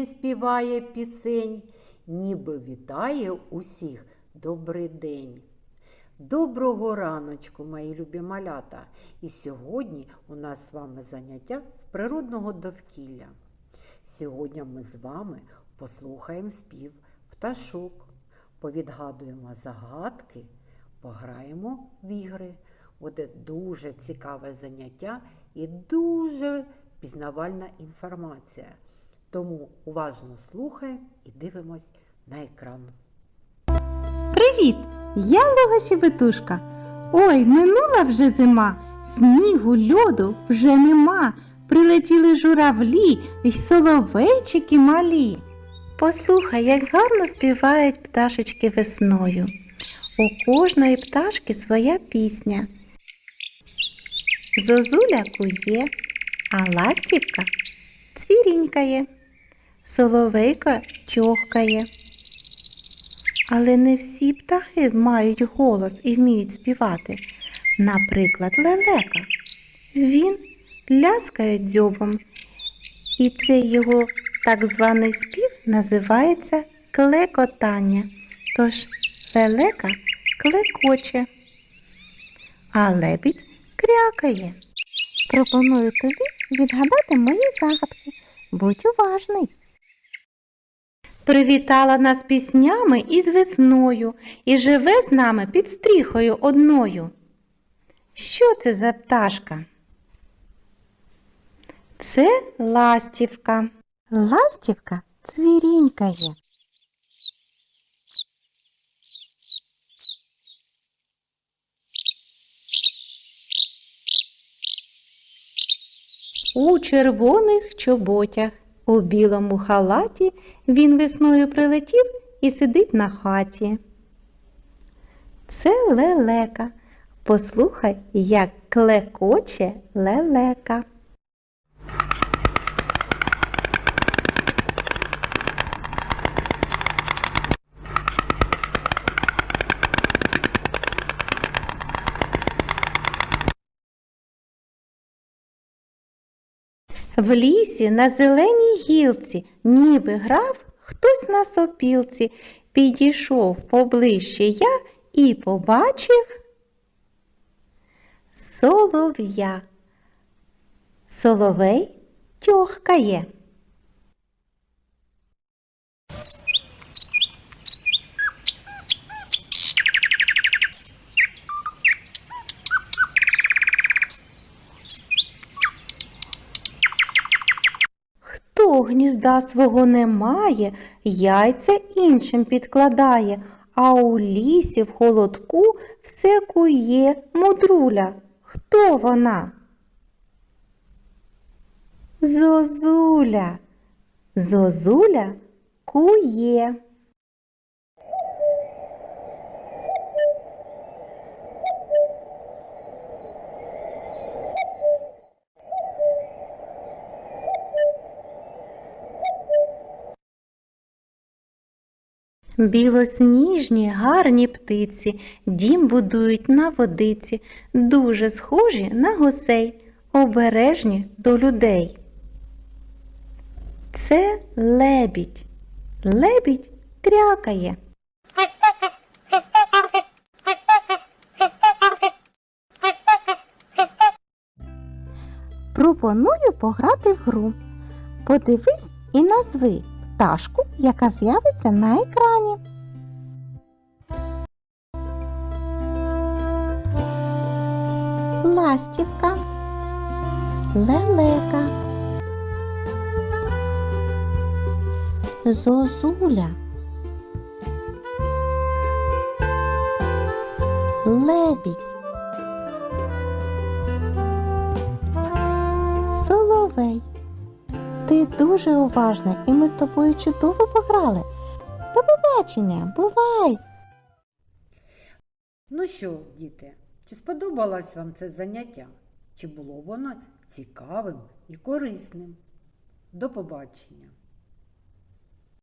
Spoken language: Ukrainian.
небі співає пісень, ніби вітає усіх добрий день. Доброго раночку, мої любі малята! І сьогодні у нас з вами заняття з природного довкілля. Сьогодні ми з вами послухаємо спів пташок, повідгадуємо загадки, пограємо в ігри. Буде дуже цікаве заняття і дуже пізнавальна інформація. Тому уважно слухаємо і дивимось на екран. Привіт! Я Лога Щебетушка. Ой, минула вже зима, снігу, льоду вже нема. Прилетіли журавлі й соловейчики малі. Послухай, як гарно співають пташечки весною. У кожної пташки своя пісня. Зозуля кує, а ластівка цвірінькає, соловейка тьохкає. Але не всі птахи мають голос і вміють співати. Наприклад, лелека. Він ляскає дзьобом, і цей його так званий спів називається клекотання. Тож лелека клекоче, а лебідь крякає. Пропоную тобі відгадати мої загадки. Будь уважний. Привітала нас піснями і з весною, і живе з нами під стріхою одною. Що це за пташка? Це ластівка. Ластівка цвірінькає. У червоних чоботях, у білому халаті він весною прилетів і сидить на хаті. Це лелека. Послухай, як клекоче лелека. В лісі на зеленій гілці, ніби грав хтось на сопілці, підійшов поближче я і побачив солов'я. Соловей тьохкає. Хто гнізда свого не має, яйця іншим підкладає, а у лісі в холодку все кує мудруля. Хто вона? Зозуля. Зозуля кує. Білосніжні, гарні птиці, дім будують на водиці, дуже схожі на гусей, обережні до людей. Це лебідь. Лебідь крякає. Пропоную пограти в гру. Подивись і назви пташку, яка з'явиться на екрані. Ластівка, лелека, зозуля, лебідь, соловей. Ти дуже уважна, і ми з тобою чудово пограли. До побачення, бувай! Ну що, діти, чи сподобалось вам це заняття? Чи було воно цікавим і корисним? До побачення!